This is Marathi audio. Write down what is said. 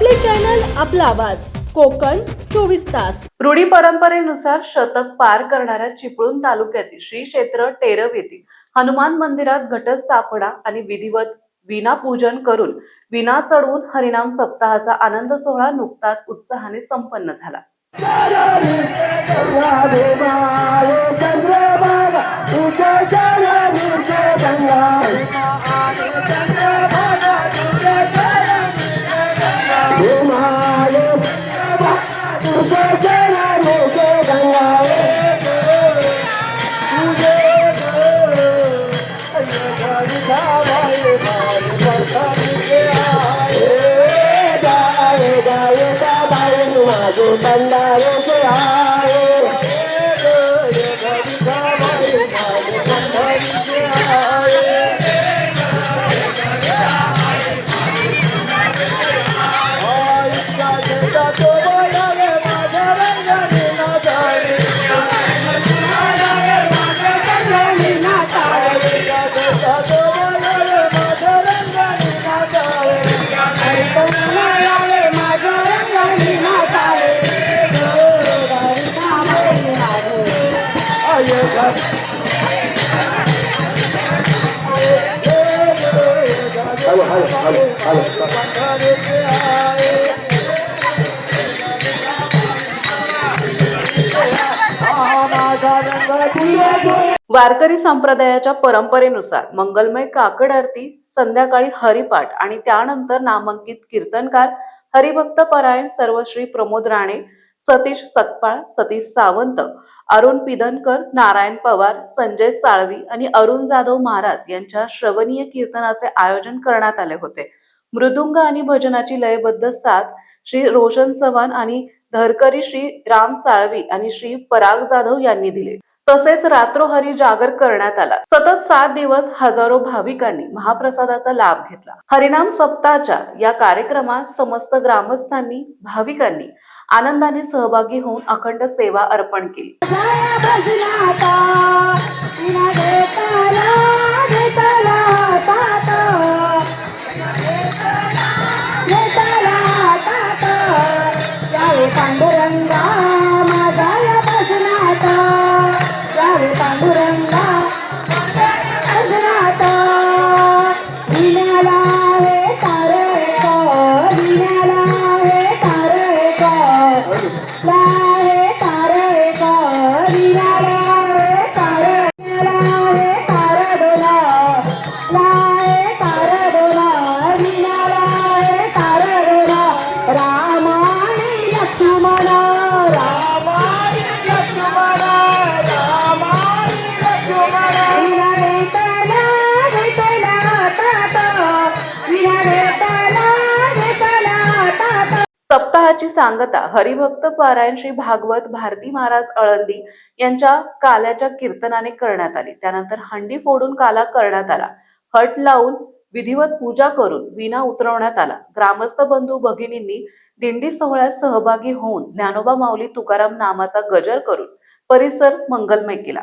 आपला आवाज कोकण चोवीस तास रूढी परंपरेनुसार शतक पार करणाऱ्या चिपळूण तालुक्यातील श्री क्षेत्र टेरव येथील हनुमान मंदिरात घटस्थापना आणि विधिवत विना पूजन करून विना चढवून हरिनाम सप्ताहाचा आनंद सोहळा नुकताच उत्साहाने संपन्न झाला バ वारकरी संप्रदायाच्या परंपरेनुसार मंगलमय काकड आरती संध्याकाळी हरिपाठ आणि त्यानंतर नामांकित कीर्तनकार हरिभक्त परायण सर्वश्री प्रमोद राणे सतीश सकपाळ सतीश सावंत अरुण पिदनकर नारायण पवार संजय साळवी आणि अरुण जाधव महाराज यांच्या श्रवणीय कीर्तनाचे आयोजन करण्यात आले होते. मृदुंग आणि भजनाची लयबद्ध साथ श्री रोशन चव्हाण आणि धरकरी श्री राम साळवी आणि श्री पराग जाधव यांनी दिले. तसेच रात्रोहरी जागर करण्यात आला सतत सात दिवस हजारो भाविकांनी महाप्रसादाचा लाभ घेतला हरिनाम सप्ताहाच्या या कार्यक्रमात समस्त ग्रामस्थांनी भाविकांनी आनंदाने सहभागी होऊन अखंड सेवा अर्पण केली सप्ताहाची सांगता हरिभक्त पारायण श्री भागवत भारती महाराज अळंदी यांच्या काल्याच्या कीर्तनाने करण्यात आली. त्यानंतर हंडी फोडून काला करण्यात आला. हट लावून विधिवत पूजा करून विना उतरवण्यात आला. ग्रामस्थ बंधू भगिनींनी दिंडी सोहळ्यात सहभागी होऊन ज्ञानोबा माऊली तुकाराम नामाचा गजर करून परिसर मंगलमय केला.